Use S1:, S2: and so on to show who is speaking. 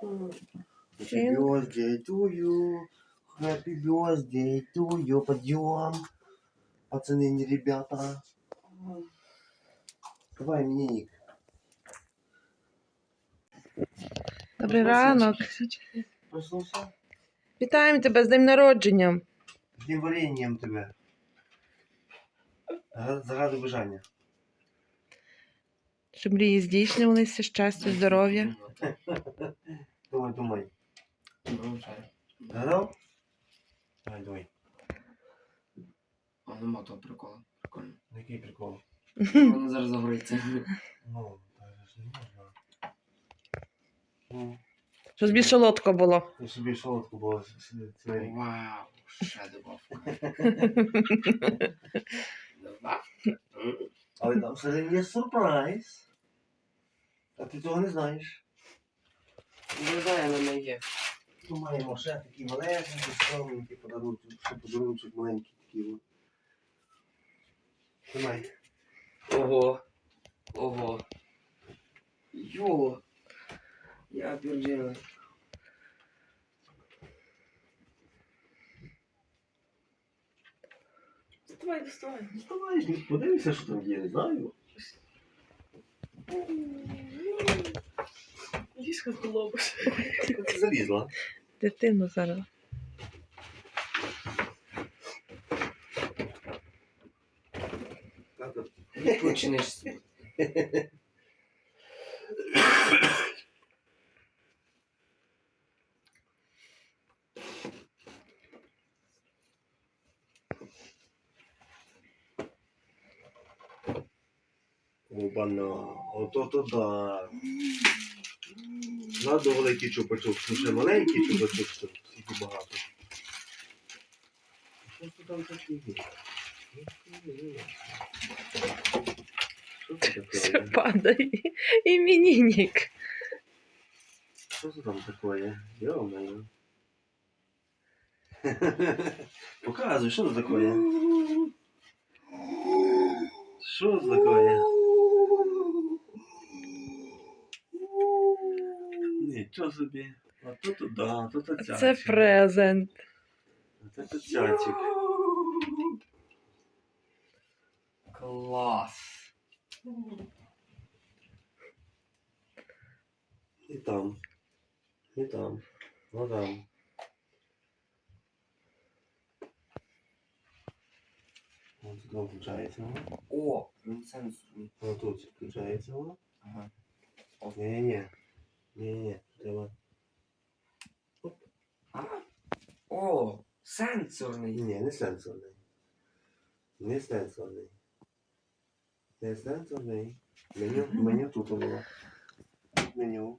S1: Happy birthday to you. Happy birthday to you. Подъем. Пацаны, не ребята. Давай, именинник.
S2: Добрий ранок.
S1: Проснулся?
S2: Вітаємо тебе з днем народження.
S1: С днем вареньем тебя. Зага- Загадуй бажання.
S2: Щоб мрії здійснювалися, щастя, здоров'я.
S1: Думай, думай. Гадав? Давай, давай.
S3: А нема того приколу. Прикольно.
S1: Який прикол?
S3: Воно зараз загориться.
S1: Ну, так ж не можна. Ну,
S2: Щоб солодко було.
S1: я собі солодку було с- с- цей.
S3: Вау, ще добавка. Добавка?
S1: Але там всередині є сюрприз. А ти цього не знаєш.
S3: Не знаю, на мене є.
S1: Ми маємо ще такі малесенькі, скромненькі подарунки, ще подарунчик маленький такий. Тримай.
S3: Ого. Ого. Йо. Я перджила. Доставай, доставай.
S1: Вставай, не подивися, що там є, не знаю.
S4: Ліжко з
S1: лобус. ти залізла?
S2: Дитину зараз.
S1: Так, от.
S3: Почнеш.
S1: Опана, ото то да. Надо великий чупа-чупс, ну ще маленький тут скільки багато. Що це там таке є? Що це
S2: Все
S1: таке?
S2: падає. Іменинник.
S1: Що це там таке? Йо-моє. Показуй, що це таке? Що це таке? Нічого собі. А то то да, то то цячик.
S2: Це презент.
S1: Це то цячик.
S3: Клас.
S1: І там. І там. Ну там. Ось тут включається. воно.
S3: О, він сенсорний.
S1: Воно тут включається воно.
S3: Ага.
S1: Ні-ні-ні. Ні-ні. Треба.
S3: А? О, сенсорний.
S1: Ні, не сенсорний. Не сенсорний. Не сенсорний. Меню, меню тут було. Меню.